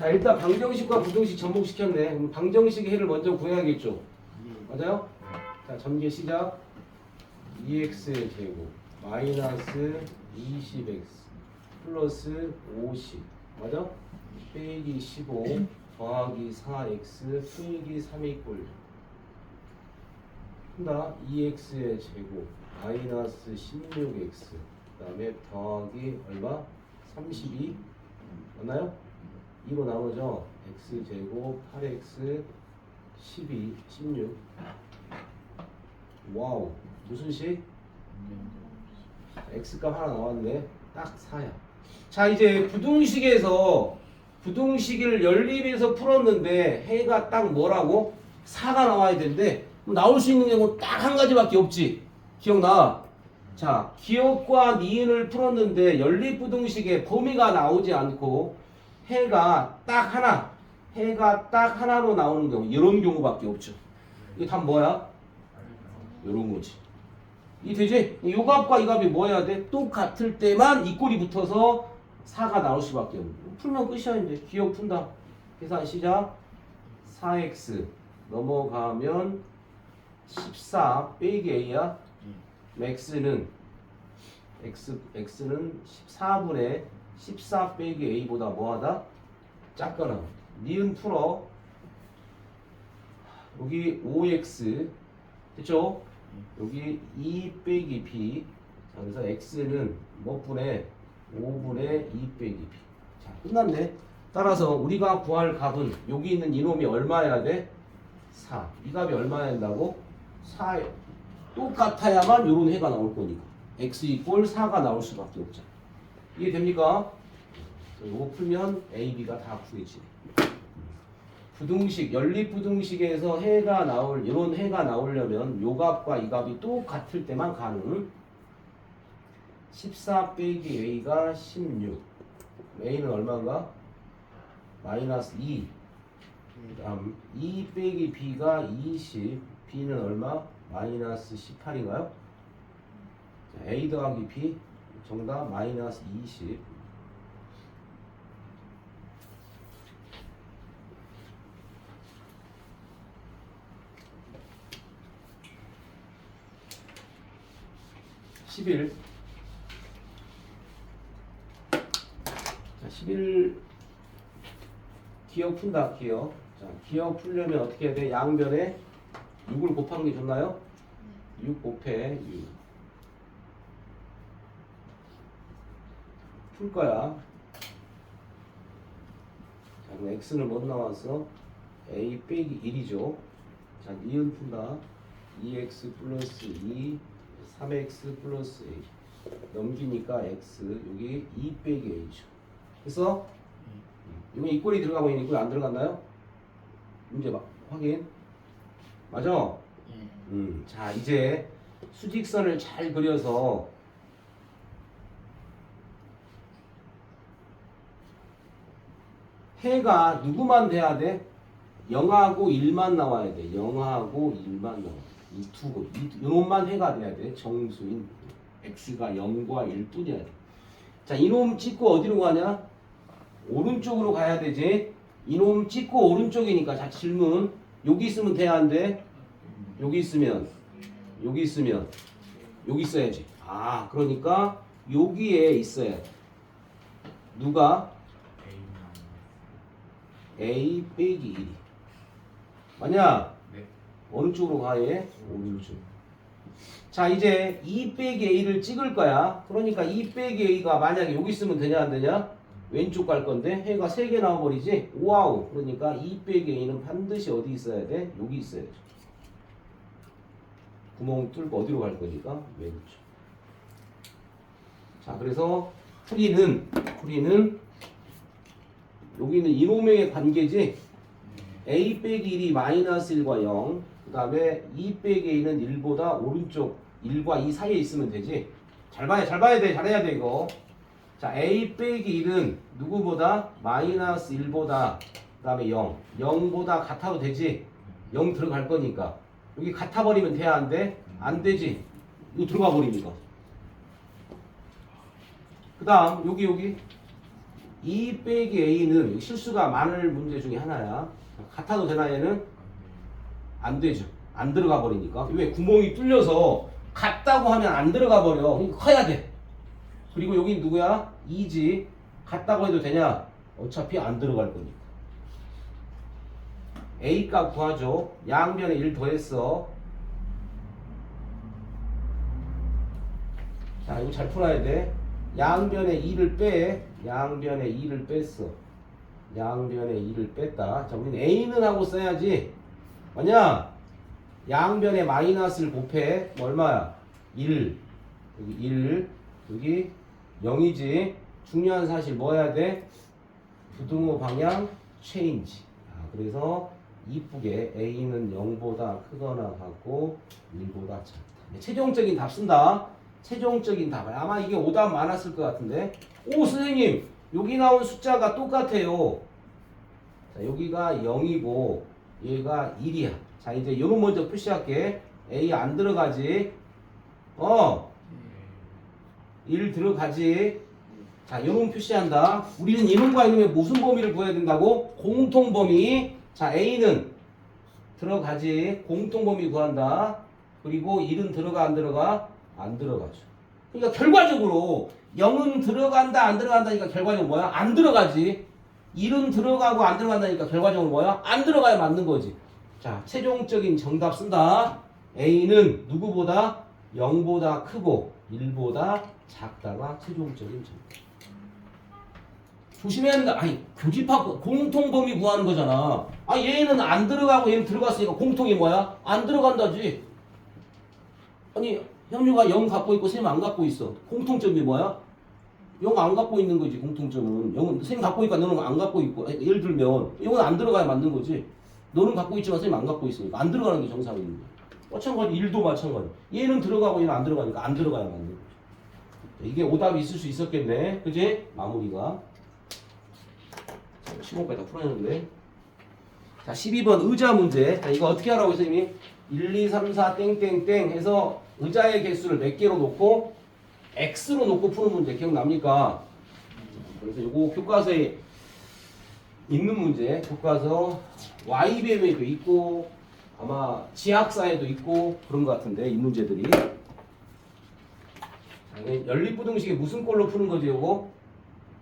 자 일단 방정식과 부등식 접목시켰네. 그럼 방정식의 해를 먼저 구해야겠죠. 맞아요? 자 전개 시작. 2x의 제곱 마이너스 20x 플러스 50 맞아? 빼기 15 더하기 4x 빼기 3의 꼴 한다 2x의 제곱 마이너스 16x 그 다음에 더하기 얼마? 32 맞나요? 2로 나누죠 x제곱 8x 12 16 와우 무슨 식? x값 하나 나왔네 딱 4야 자 이제 부등식에서 부등식을 연립해서 풀었는데 해가 딱 뭐라고? 4가 나와야 되는데 나올 수 있는 경우 딱 한 가지밖에 없지 기억나? 자 기억과 니은을 풀었는데 연립부등식에 범위가 나오지 않고 해가 딱 하나 해가 딱 하나로 나오는 경우 이런 경우밖에 없죠 이게 답 뭐야? 이런 거지 이 되지? 이 값과 이 값이 뭐 해야 돼? 똑같을 때만 이 꼴이 붙어서 4가 나올 수밖에 거야. 풀면 끝이야 이제 기억 푼다 계산 시작 4x 넘어가면 14 빼기 a야 x는 x x는 14분의 14 빼기 a보다 뭐하다? 작거나 니은 풀어 여기 5x 됐죠? 여기 2 빼기 b 자, 그래서 x는 몇 분의 5분의 2 빼기 b 자 끝났네 따라서 우리가 구할 값은 여기 있는 이놈이 얼마여야 돼? 4. 이 값이 얼마야 된다고? 4. 똑같아야만 요런 해가 나올 거니까. x 이꼴 4가 나올 수밖에 없죠. 이해됩니까? 이거 풀면 a, b가 다 구해지네. 부등식, 연립부등식에서 해가 나올, 이런 해가 나오려면 요 값과 이 값이 똑같을 때만 가능. 14 빼기 a가 16. a는 얼마인가? 마이너스 2. 그다음 2 빼기 b가 20. b는 얼마? 마이너스 18인가요? 자, a 더하기 b 정답 마이너스 20. (11) 자, 11 기억 푼다 기억 자 기억 풀려면 어떻게 해야 돼 양변에 6을 곱하는 게 좋나요? 6 곱해 6. 풀 거야. 자, 그럼 x는 뭐 나왔어? a 빼기 1이죠. 자, 니은 푼다. 2x 플러스 2, 3x 플러스 a. 넘기니까 x, 여기 2 빼기 a죠. 그래서 이거 이 꼴이 들어가고 있는 꼴이 안 들어갔나요? 문제 봐. 확인. 맞아? 음, 자 이제 수직선을 잘 그려서 해가 누구만 돼야 돼? 0하고 1만 나와야 돼. 0하고 1만 나와. 이 두 곳, 이 이놈만 해가 돼야 돼. 정수인 x가 0과 1 뿐이야 돼. 자, 이놈 찍고 어디로 가냐? 오른쪽으로 가야 되지. 이놈 찍고 오른쪽이니까 자 질문 여기 있으면 돼야 안 돼? 여기 있으면 여기 있으면 여기 있어야지. 아 그러니까 여기에 있어야 돼. 누가 a 빼기 1이 맞냐? 네. 어느 쪽으로 가 얘? 오른쪽. 자 이제 2 빼기 a를 찍을 거야. 그러니까 2 빼기 a가 만약에 여기 있으면 되냐 안 되냐? 왼쪽 갈 건데 해가 3개 나와버리지? 와우. 그러니까 2 빼기 a는 반드시 어디 있어야 돼? 여기 있어야 돼. 구멍 뚫고 어디로 갈 거니까 왼쪽. 자 그래서 풀이는 풀이는 여기 있는 이놈의 관계지 a 빼기 1이 마이너스 1과 0. 그 다음에 2 빼기 a는 1보다 오른쪽 1과 2 사이에 있으면 되지. 잘 봐야 잘 봐야 돼 잘해야 돼 이거. 자 a 빼기 1은 누구보다 마이너스 1보다 그 다음에 0 0보다 같아도 되지 0 들어갈 거니까 여기 같아 버리면 돼야 안 돼? 안 되지 이거 들어가 버리니까 그 다음 여기 여기 2 빼기 A는 실수가 많을 문제 중에 하나야. 같아도 되나 얘는? 안 되죠. 안 들어가 버리니까. 왜? 구멍이 뚫려서 같다고 하면 안 들어가 버려. 그러니까 커야 돼. 그리고 여긴 누구야? 2지. 같다고 해도 되냐? 어차피 안 들어갈 거니까. A 값 구하죠. 양변에 1 더했어. 자, 이거 잘 풀어야 돼. 양변에 2를 빼. 양변에 2를 뺐어. 양변에 2를 뺐다. 자, 우리는 A는 하고 써야지. 뭐냐? 양변에 마이너스를 곱해. 뭐 얼마야? 1. 여기 1. 여기 0이지. 중요한 사실 뭐 해야 돼? 부등호 방향 체인지. 아, 그래서 이쁘게 A는 0보다 크거나 같고 1보다 작다. 네, 최종적인 답 쓴다. 최종적인 답. 아마 이게 오답 많았을 것 같은데. 오 선생님 여기 나온 숫자가 똑같아요. 자 여기가 0이고 얘가 1이야. 자 이제 요런 먼저 표시할게. A 안 들어가지. 어. 1 들어가지. 자, 요런 표시한다. 우리는 이놈과 이놈의 무슨 범위를 구해야 된다고? 공통 범위. 자, A는 들어가지. 공통 범위 구한다. 그리고 1은 들어가 안 들어가? 안 들어가죠. 그러니까 결과적으로 0은 들어간다 안 들어간다니까 결과적으로 뭐야? 안 들어가지. 1은 들어가고 안 들어간다니까 결과적으로 뭐야? 안 들어가야 맞는 거지. 자, 최종적인 정답 쓴다. A는 누구보다 0보다 크고 1보다 작다가 최종적인 정답. 조심해야 된다. 아니, 교집합 공통 범위 구하는 거잖아. 아, 얘는 안 들어가고 얘는 들어갔으니까 공통이 뭐야? 안 들어간다지. 아니, 현유가 0 갖고 있고 쌤 안 갖고 있어. 공통점이 뭐야? 0 안 갖고 있는 거지, 공통점은. 0은 쌤 갖고 있으니까 너는 안 갖고 있고. 아니, 예를 들면 0은 안 들어가야 맞는 거지. 너는 갖고 있지만 쌤 안 갖고 있으니까 안 들어가는 게 정상인 거야. 마찬가지 1도 마찬가지. 얘는 들어가고 얘는 안 들어가니까 안 들어가야 맞는 거지. 이게 오답이 있을 수 있었겠네. 그지? 마무리가. 자, 15까지 다 풀어냈는데. 자, 12번 의자 문제. 자, 이거 어떻게 하라고 선생님이? 1, 2, 3, 4, 땡땡땡 해서 의자의 개수를 몇 개로 놓고 x로 놓고 푸는 문제 기억납니까? 그래서 이거 교과서에 있는 문제, 교과서 Y배우에도 있고 아마 지학사에도 있고 그런 것 같은데 이 문제들이 연립부등식에 무슨 꼴로 푸는 거지 이거?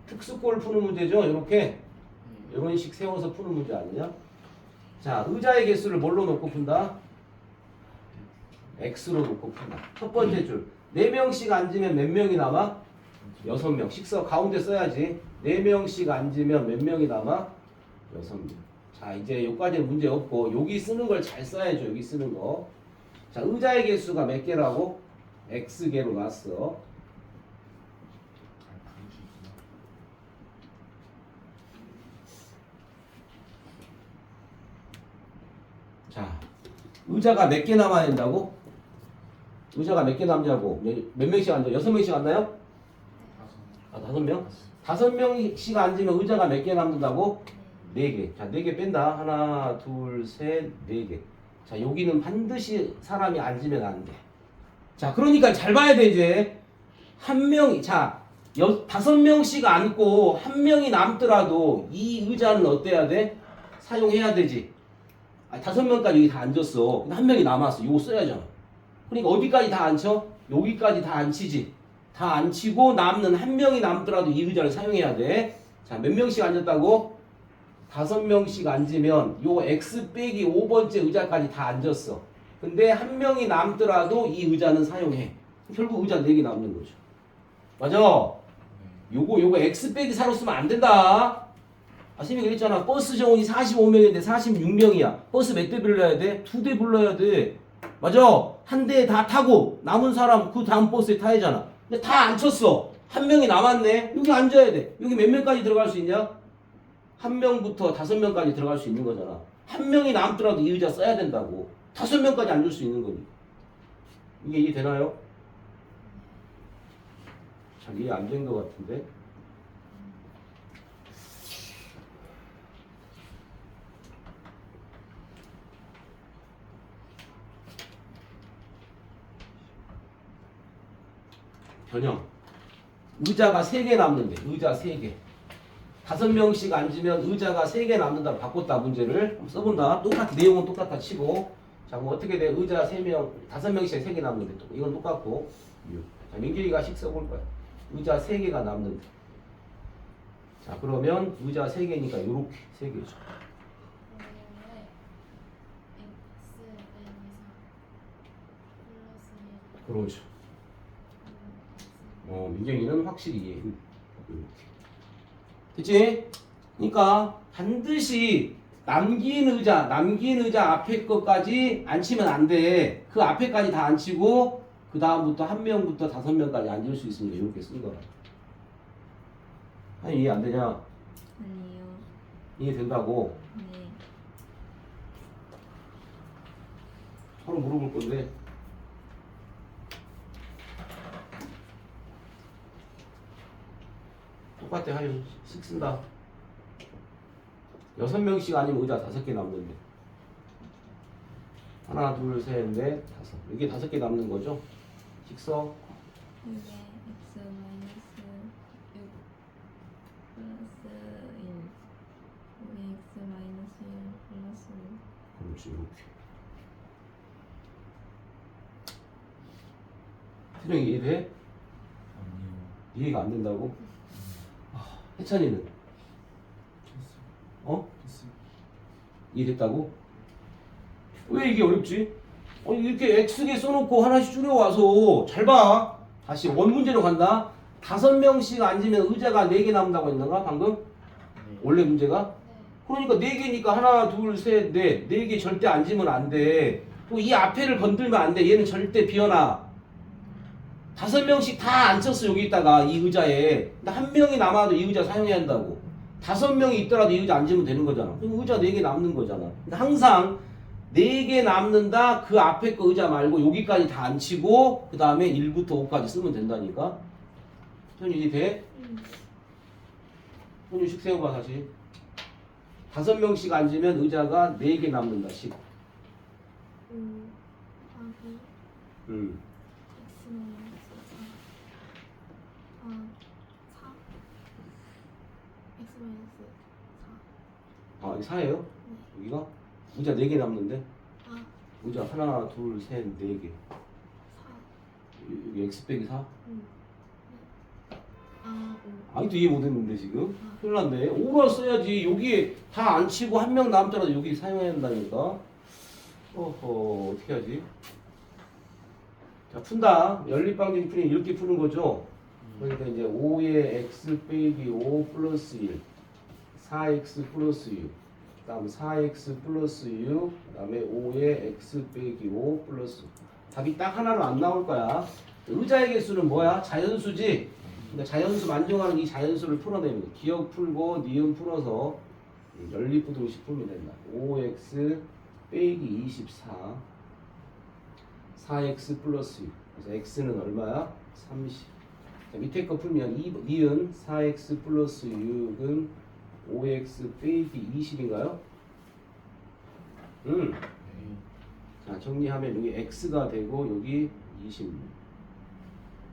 특수꼴 푸는 문제죠 이렇게 이런 식 세워서 푸는 문제 아니냐? 자 의자의 개수를 뭘로 놓고 푼다? X로 놓고 푼다 첫 번째 줄 4명씩 앉으면 몇 명이 남아? 6명 식서 가운데 써야지 4명씩 앉으면 몇 명이 남아? 6명 자 이제 여기까지는 문제 없고 여기 쓰는 걸 잘 써야죠 여기 쓰는 거 자 의자의 개수가 몇 개라고? x개로 놨어 자 의자가 몇 개 남아야 된다고? 의자가 몇 개 남자고 몇, 몇 명씩 앉아? 여섯 명씩 앉나요? 아 다섯 명? 다섯 명씩 앉으면 의자가 몇 개 남는다고? 네 개. 자, 네 개 뺀다. 하나, 둘, 셋, 네 개. 자, 여기는 반드시 사람이 앉으면 안 돼. 자, 그러니까 잘 봐야 돼, 이제. 한 명이, 자, 여, 다섯 명씩 앉고 한 명이 남더라도 이 의자는 어때야 돼? 사용해야 되지. 아, 다섯 명까지 여기 다 앉았어. 근데 한 명이 남았어. 이거 써야잖아. 그러니까 어디까지 다 앉혀? 여기까지 다 앉히지. 다 앉히고 남는 한 명이 남더라도 이 의자를 사용해야 돼. 자, 몇 명씩 앉았다고? 다섯 명씩 앉으면 요 x 빼기 5번째 의자까지 다 앉았어. 근데 한 명이 남더라도 이 의자는 사용해. 결국 의자 4개 남는 거죠. 맞아? 요거 요거 x 빼기 4로 쓰면 안 된다. 아, 선생님이 그랬잖아. 버스 정원이 45명인데 46명이야. 버스 몇 대 불러야 돼? 두 대 불러야 돼. 맞아. 한대다 타고 남은 사람 그 다음 버스에 타야잖아. 근데 다 앉혔어. 한 명이 남았네. 여기 앉아야 돼. 여기 몇 명까지 들어갈 수 있냐? 한 명부터 다섯 명까지 들어갈 수 있는 거잖아. 한 명이 남더라도 이 의자 써야 된다고. 다섯 명까지 앉을 수 있는 거니. 이게 이해 되나요? 잘 이해 안 된 것 같은데. 변형. 의자가 세개 남는데 의자 세 개. 다섯 명씩 앉으면 의자가 세개 남는다고 바꿨다 문제를 한번 써본다. 똑같아 내용은 똑같아 치고 자 그럼 어떻게 돼? 의자 세 명, 다섯 명씩 세개 남는데 또 이건 똑같고 자 민규이가 식 써볼 거야. 의자 세 개가 남는데 자 그러면 의자 세 개니까 요렇게 세 개죠. 그렇죠. 어, 민경이는 확실히 이해해. 됐지? 그러니까 반드시 남긴 의자, 남긴 의자 앞에 것까지 앉히면 안 돼. 그 앞에까지 다 앉히고 그 다음부터 한 명부터 다섯 명까지 앉을 수 있으니까 이렇게 쓴 거라. 아니 이해 안 되냐? 아니요. 이해 된다고 네. 서로 물어볼 건데. 똑같아 식 쓴다. 여섯 명씩 아니면 의자 다섯 개 남는데. 하나, 둘, 셋, 넷, 다섯. 이게 다섯 개 남는 거죠? 식서. 이게 x 마이너스 6 플러스 1 5 x 마이너스 1 플러스 5 그렇지 이렇게. 태정이 이해돼? 아니요. 이해가 안 된다고? 아, 해찬이는 됐어. 어? 됐어. 이해됐다고? 왜 이게 어렵지? 어, 이렇게 X개 써놓고 하나씩 줄여와서 잘 봐. 다시 원 문제로 간다. 다섯 명씩 앉으면 의자가 네 개 남는다고 했는가 방금? 원래 문제가? 그러니까 네 개니까 하나, 둘, 셋, 넷. 네 개 절대 앉으면 안 돼. 또 이 앞에를 건들면 안 돼. 얘는 절대 비워놔. 다섯 명씩 다 앉혔어 여기 있다가 이 의자에. 근데 한 명이 남아도 이 의자 사용해야 한다고. 다섯 명이 있더라도 이 의자 앉으면 되는 거잖아. 그럼 의자 네 개 남는 거잖아. 근데 항상 네 개 남는다. 그 앞에 거 의자 말고 여기까지 다 앉히고 그 다음에 1부터 5까지 쓰면 된다니까. 현이 돼? 현이 식 세워봐 다시. 다섯 명씩 앉으면 의자가 네 개 남는다. 식. 음, 하기 음. x 마이너스 4 아, 4 x 마이너스 4 아, 이게 4예요? 여기가? 의자 네개 남는데? 아, 의자 하나, 둘, 셋, 네 개. 4 여기 x 빼기 4? 음. 아, 5 아직도 이해 못했는데 지금? 큰일 났네. 5로 써야지. 여기에 다 안 치고 한 명 남더라도 여기 사용해야 된다니까. 어허, 어떻게 하지? 자, 푼다. 연립방정 풀이 이렇게 푸는 거죠? 그러니까 이제 5의 x 빼기 5 플러스 1 4x 플러스 6 그다음 4x 플러스 6 그다음에 5의 x 빼기 5 플러스 답이 딱 하나로 안 나올 거야. 의자의 개수는 뭐야? 자연수지? 그러니까 자연수 만족하는 이 자연수를 풀어내는 거 기억 풀고 니은 풀어서 연립부등식 풀면 된다. 5x 빼기 24 4x 플러스 6 그래서 x는 얼마야? 30 자, 밑에 거 풀면 2, 니은 4x 플러스 6은 5x 빼기 20인가요? 음. 자, 정리하면 여기 x가 되고 여기 26.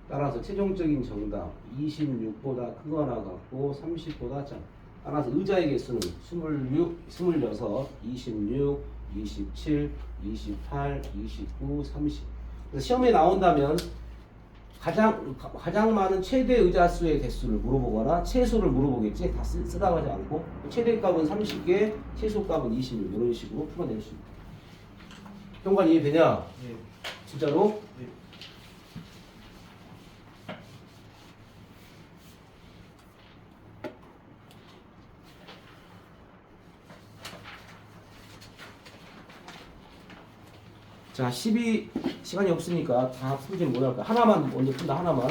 따라서 최종적인 정답 26보다 크거나 같고 30보다 작. 따라서 의자의 개수는 26, 26, 26, 27, 28, 29, 30. 그래서 시험에 나온다면 가장 가- 가장 많은 최대 의자 수의 개수를 물어보거나 최소를 물어보겠지 다 쓰, 쓰라고 하지 않고 최대 값은 30개 최소 값은 26 이런 식으로 풀어낼 수 있다 현관 이해되냐 네. 진짜로 네. 자 12 시간이 없으니까 다 풀지는 못할 거야 하나만 먼저 푼다 하나만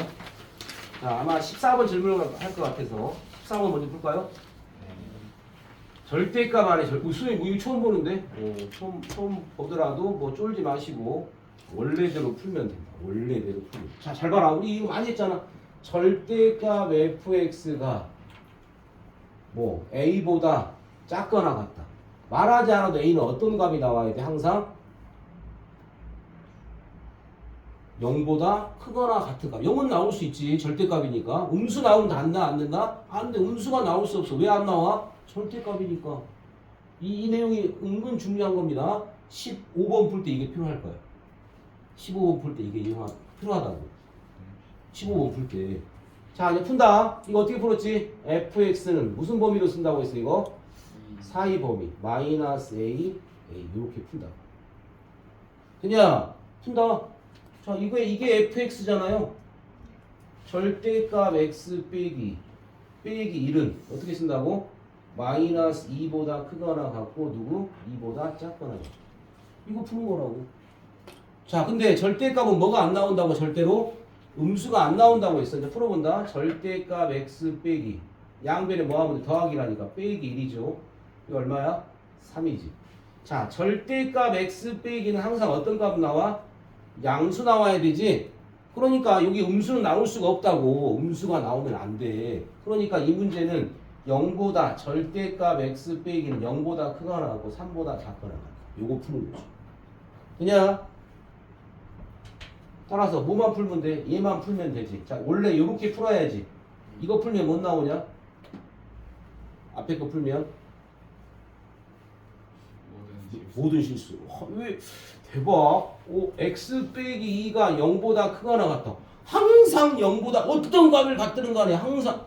자 아마 14번 질문을 할 것 같아서 14번 먼저 풀까요? 절대값 안에 절, 수능 이거 처음 보는데 어, 처음 처음 보더라도 뭐 쫄지 마시고 원래대로 풀면 된다. 원래대로 풀면. 자 잘 봐라. 우리 이거 많이 했잖아. 절대값 fx가 뭐 a보다 작거나 같다. 말하지 않아도 a는 어떤 값이 나와야 돼? 항상 0보다 크거나 같은 값. 0은 나올 수 있지. 절대값이니까. 음수 나오면 된다, 안 된다? 안 돼. 음수가 나올 수 없어. 왜 안 나와? 절대값이니까. 이, 이 내용이 은근 중요한 겁니다. 15번 풀 때 이게 필요할 거야. 15번 풀 때 이게 이용하, 필요하다고. 15번 풀 때. 자, 이제 푼다. 이거 어떻게 풀었지? fx는 무슨 범위로 쓴다고 했어, 이거? 사이 범위. 마이너스 a, a. 이렇게 푼다. 그냥, 푼다. 자, 이거, 이게 fx잖아요. 절대값 x 빼기, 빼기 1은 어떻게 쓴다고? 마이너스 2보다 크거나 같고, 누구? 2보다 작거나. 이거 푸는 거라고. 자, 근데 절대값은 뭐가 안 나온다고 절대로? 음수가 안 나온다고 했어. 이제 풀어본다. 절대값 x 빼기. 양변에 뭐 하면 돼? 더하기라니까. 빼기 1이죠. 이거 얼마야? 3이지. 자, 절대값 x 빼기는 항상 어떤 값 나와? 양수 나와야 되지. 그러니까 여기 음수는 나올 수가 없다고. 음수가 나오면 안 돼. 그러니까 이 문제는 0보다 절대값 x 빼기는 0보다 크거나 하고 3보다 작거나 같다. 요거 푸는 거죠. 그냥 따라서 뭐만 풀면 돼? 얘만 풀면 되지. 자, 원래 이렇게 풀어야지. 이거 풀면 못 나오냐? 앞에 거 풀면 모든 실수. 하, 왜 대박? 오, x 빼기 2가 0보다 크거나 같다. 항상 0보다 어떤 값을 갖드는 거 아니야? 항상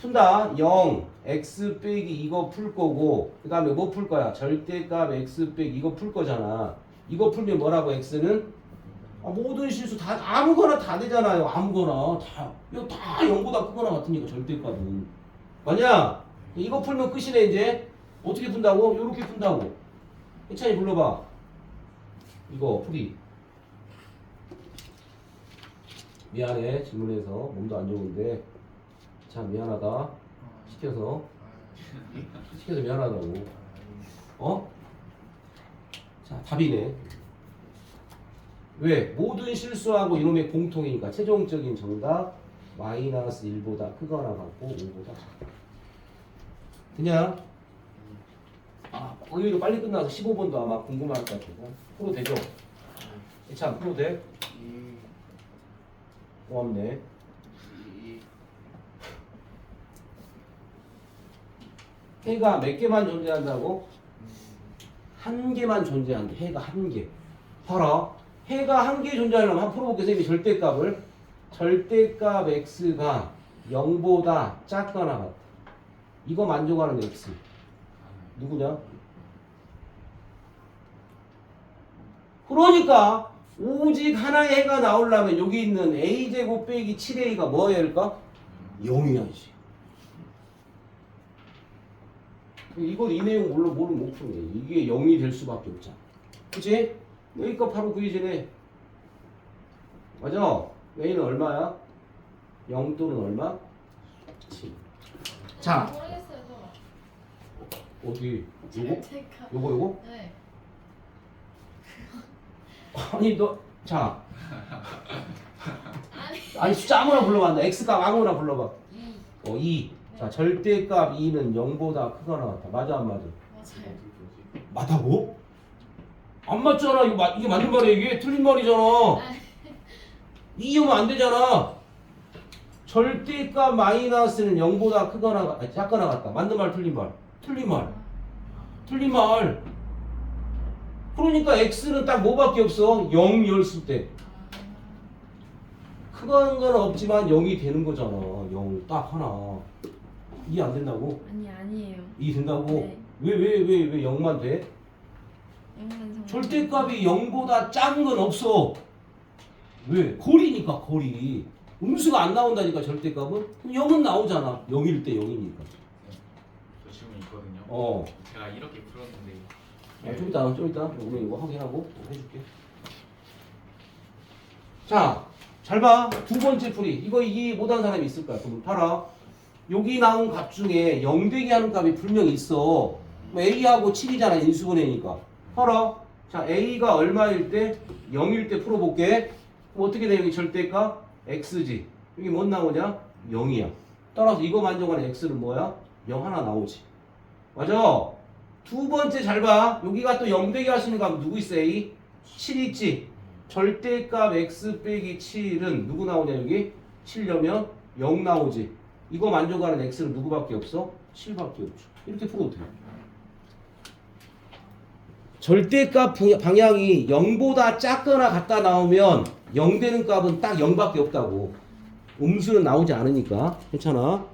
푼다. 0 x 빼기 이거 풀 거고 그 다음에 뭐 풀 거야? 절대값 x 빼기 이거 풀 거잖아. 이거 풀면 뭐라고 x는 아, 모든 실수 다 아무거나 다 되잖아요. 아무거나 다 이거 다 0보다 크거나 같으니까 절대값은 맞냐? 이거 풀면 끝이네 이제 어떻게 푼다고? 이렇게 푼다고. 해찬이 불러봐. 이거 풀이. 미안해 질문해서 몸도 안 좋은데 참 미안하다 시켜서 시켜서 미안하다고. 어? 자 답이네. 왜? 모든 실수하고 이놈의 공통이니까 최종적인 정답 마이너스 1보다 크거나 같고 5보다 작다. 그냥 아, 오히려 빨리 끝나서 15번도 아마 궁금할 것 같아서 풀어도 되죠? 참 풀어도 돼? 고맙네 해가 몇 개만 존재한다고? 한 개만 존재한대 해가 한 개 봐라 해가 한 개 존재하려면 한번 풀어볼게 선생님이 절대값을 절대값 x가 0보다 작거나 같다 이거 만족하는 x 누구냐? 그러니까 오직 하나의 해가 나오려면 여기 있는 a제곱 빼기 7a가 뭐여야 할까? 0이야지. 이걸 이 내용 몰라 모르면 못 푸네. 이게 0이 될 수밖에 없잖아. 그치? 여기가 바로 그 이전에 맞아? a는 얼마야? 0 또는 얼마? 7. 자, 모르겠어요 저. 어디? 요거? 제가. 요거 요거? 네. 아니 너 자, 아니 숫자 아무나 불러봐. 나 x값 아무나 불러봐. 이 어, 2. 자, 절대값 2는 0보다 크거나 같다. 맞아, 안 맞아? 맞아요. 맞다고? 안 맞잖아. 이거 마, 이게 맞는 말이야, 이게? 틀린 말이잖아. 아니. 이유면 안 되잖아. 절대값 마이너스는 0보다 크거나, 같- 아니, 작거나 같다. 맞는 말, 틀린 말. 틀린 말. 틀린 말. 그러니까 x는 딱 뭐밖에 없어? 0 열었을 때. 크건 건 없지만 0이 되는 거잖아. 0 딱 하나. 이해 안 된다고? 아니 아니에요. 이해 된다고? 네. 왜 왜 왜 왜 0만 돼? 영만 절대값이 0보다 작은 건 없어. 왜? 거리니까 거리. 음수가 안 나온다니까 절대값은 0은 나오잖아. 0일 때 0이니까. 저 질문 있거든요. 어. 제가 이렇게 풀었는데 아, 좀 이따 좀 이따 오늘 이거 확인하고 또 해줄게. 자, 잘 봐. 두 번째 풀이. 이거 이해 못한 사람이 있을 거야. 그럼 봐라. 여기 나온 값 중에 0 되기 하는 값이 분명히 있어. 뭐 A하고 7이잖아. 인수분해니까. 봐라. 자, A가 얼마일 때? 0일 때 풀어볼게. 그럼 어떻게 돼? 여기 절대값? X지. 여기 뭐 나오냐? 0이야. 따라서 이거 만족하는 X는 뭐야? 0 하나 나오지. 맞아? 두 번째 잘 봐. 여기가 또 0되기 하시는 값 누구 있어? A? 7 있지? 절대값 x 빼기 7은 누구 나오냐 여기? 7려면 0 나오지. 이거 만족하는 x는 누구밖에 없어? 7밖에 없죠. 이렇게 풀어도 돼요. 절대값 부- 방향이 0보다 작거나 같다 나오면 0 되는 값은 딱 0밖에 없다고. 음수는 나오지 않으니까 괜찮아.